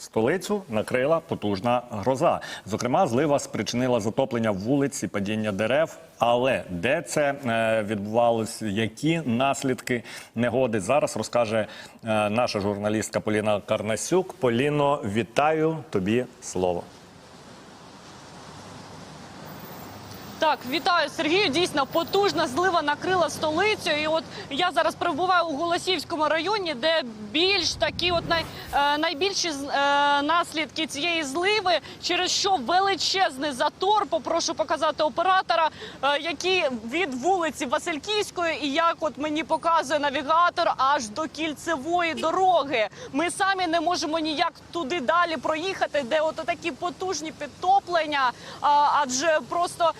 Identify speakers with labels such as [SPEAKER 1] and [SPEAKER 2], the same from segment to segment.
[SPEAKER 1] Столицю накрила потужна гроза. Зокрема, злива спричинила затоплення вулиць і падіння дерев. Але де це відбувалося? відбувалось, які наслідки негоди зараз розкаже е, наша журналістка Поліна Карнасюк. Поліно, вітаю тобі слово.
[SPEAKER 2] Так, вітаю Сергію. Дійсно, потужна злива накрила столицю. І от я зараз перебуваю у Голосівському районі, де більш такі, от най, е, найбільші е, наслідки цієї зливи, через що величезний затор. Попрошу показати оператора, е, який від вулиці Васильківської, і як от мені показує навігатор, аж до кільцевої дороги. Ми самі не можемо ніяк туди далі проїхати, де от такі потужні підтоплення, адже просто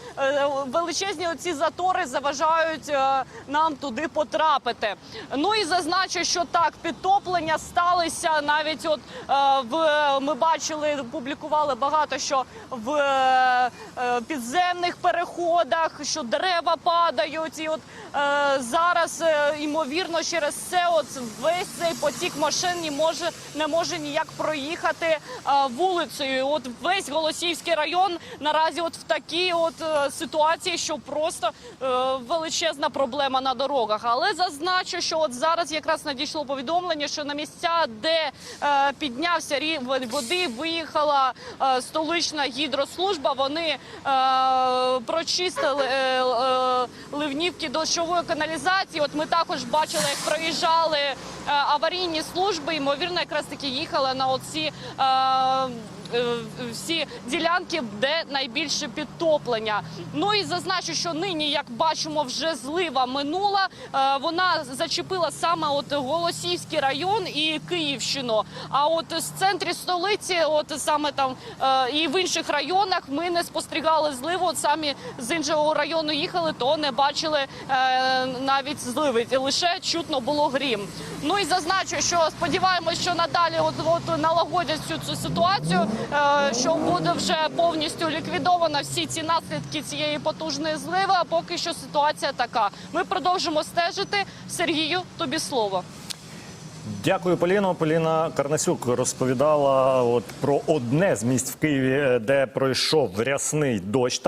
[SPEAKER 2] величезні оці затори заважають е, нам туди потрапити. Ну і зазначу, що так, підтоплення сталися навіть от е, в ми бачили, публікували багато що в е, підземних переходах, що дерева падають, і от зараз ймовірно через це от весь цей потік машин не може не може ніяк проїхати вулицею. От весь Голосіївський район наразі от в такій от ситуації, що просто е, величезна проблема на дорогах. Але зазначу, що от зараз якраз надійшло повідомлення, що на місця, де е, піднявся рівень води, виїхала е, столична гідрослужба. Вони е, прочистили е, е, ливнівки дощової каналізації. От ми також бачили, як проїжджали аварійні служби. Ймовірно, якраз таки їхали на оці. Е, е, всі ділянки, де найбільше підтоплення. Ну і зазначу, що нині, як бачимо, вже злива минула. Е, Вона зачепила саме от Голосівський район і Київщину. А от з центрі столиці, от саме там е, і в інших районах, ми не спостерігали зливу. От самі з іншого району їхали, то не бачили е, навіть зливи. Лише чутно було грім. Ну і зазначу, що сподіваємось, що надалі налагодять цю, цю ситуацію, е, що буде вже повністю ліквідовано всі ці наслідки цієї потужної зливи. А поки що ситуація така. Ми продовжимо стежити. Сергію, тобі слово.
[SPEAKER 1] Дякую, Поліно. Поліна Карнасюк розповідала от про одне з місць в Києві, е, де пройшов рясний дощ.